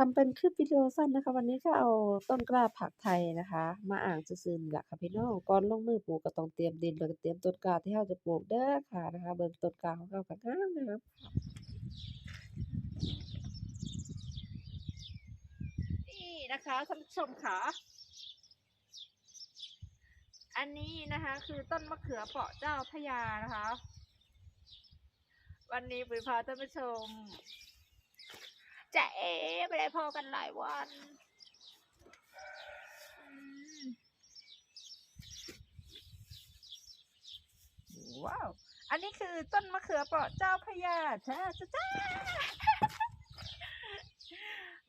ทำเป็นคลิปวิดีโอสั้นนะคะ วันนี้ก็เอาต้นกล้าผักไทยนะคะ มาอ้างซื่อๆนี่ล่ะค่ะพี่น้องก่อนลงมือปลูกก็ต้องเตรียมดินแล้วก็เตรียมต้นกล้าที่เราจะปลูกเด้อค่ะนะคะ เบิ่งต้นกล้าของเราก็งามงามนี่นะคะท่านผู้ชมค่ะอันนี้นะคะ คือต้นมะเขือเปราะเจ้าพระยานะคะ วันนี้ปุ๋ยพาท่านผู้ชม จะเอ๋ไม่ได้พอกันหลายวันว้าว อันนี้คือต้นมะเขือเปราะเจ้าพระยาจ้าจ้าจ้า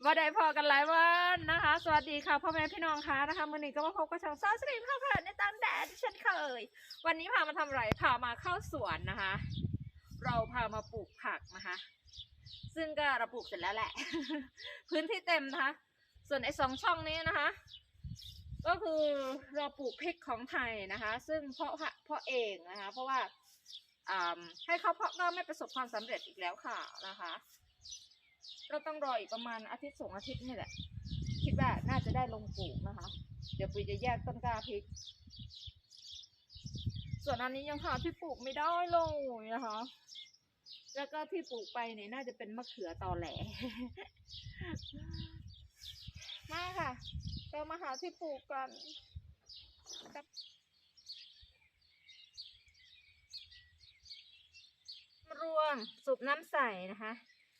ว่าได้พอกันหลายวันนะคะ สวัสดีค่ะพ่อแม่พี่น้องค่ะนะคะมื่อนี้ก็มาพบกับช่องซาสรีภาพผ่านในตามแดดที่ฉันเคย วันนี้พามาทำอะไรพามาเข้าสวนนะคะ เราพามาปลูกผักนะคะ ซึ่งก็เราปลูกเสร็จแล้วแหละ พื้นที่เต็มนะคะ ส่วนไอ้สองช่องนี้นะคะ ก็คือเราปลูกพริกของไทยนะคะ ซึ่งเพาะผักเพาะเองนะคะ เพราะว่าให้เขาเพาะก็ไม่ประสบความสำเร็จอีกแล้วค่ะนะคะ เราต้องรออีกประมาณอาทิตย์สองอาทิตย์นี่แหละ คิดว่าน่าจะได้ลงปลูกนะคะ เดี๋ยวปุ๋ยจะแยกต้นกล้าพริก ส่วนอันนี้ยังหาที่ปลูกไม่ได้เลยนะคะ แล้วก็ที่ปลูกไปเนี่ยน่าจะเป็นมะเขือตอแหลมาค่ะ เรามาหาที่ปลูกกันครับมารวงสูบน้ำใส่นะคะ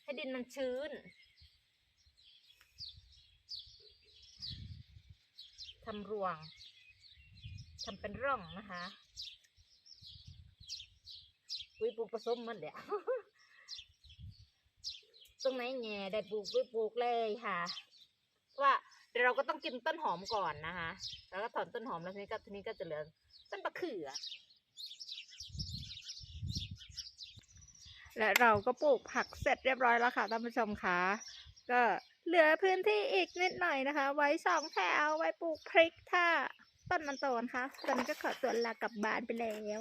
ให้ดินมันชื้นทำรวงทำเป็นร่องนะคะวิปลูกผสมมันเดี๋ยว ตรงไหนแง่ได้ปลูกวิปลูกเลยค่ะเพราะว่าเดี๋ยวเราก็ต้องกินต้นหอมก่อนนะคะ แล้วก็ถอนต้นหอมแล้วทีนี้ก็ทีนี้ก็จะเหลือต้นมะเขือ และเราก็ปลูกผักเสร็จเรียบร้อยแล้วค่ะท่านผู้ชมคะ ก็เหลือพื้นที่อีกนิดหน่อยนะคะ ไว้สองแถวไว้ปลูกพริกถ้าต้นมันโตนะคะตอนนี้ก็ขอตัวลากลับบ้านไปแล้ว